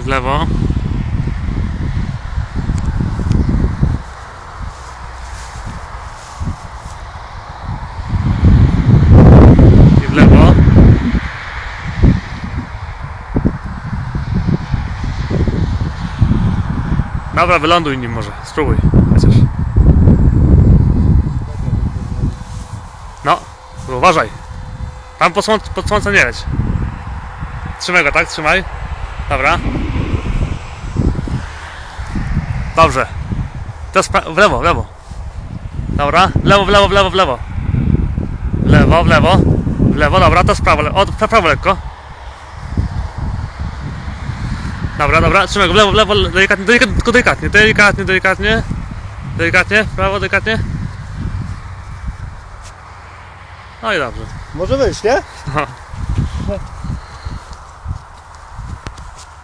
w. I w lewo. Dobra, wyląduj nim może. Spróbuj. Chociaż. No, uważaj. Tam pod słońce, pod słońce nie leć. Trzymaj go, tak? Trzymaj. Dobra. Dobrze. Teraz w lewo, w lewo. Dobra. W lewo, w lewo, w lewo, w lewo. W lewo, w lewo. W lewo, dobra, to w prawo, o, w prawo lekko. Dobra, dobra, trzymaj go w lewo, w lewo, delikatnie, delikatnie, tylko delikatnie, delikatnie, delikatnie. Delikatnie, w prawo, delikatnie. No i dobrze. Może wyjść, nie? No.